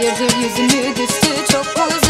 Hayırdır yüzümü düştü çok uzak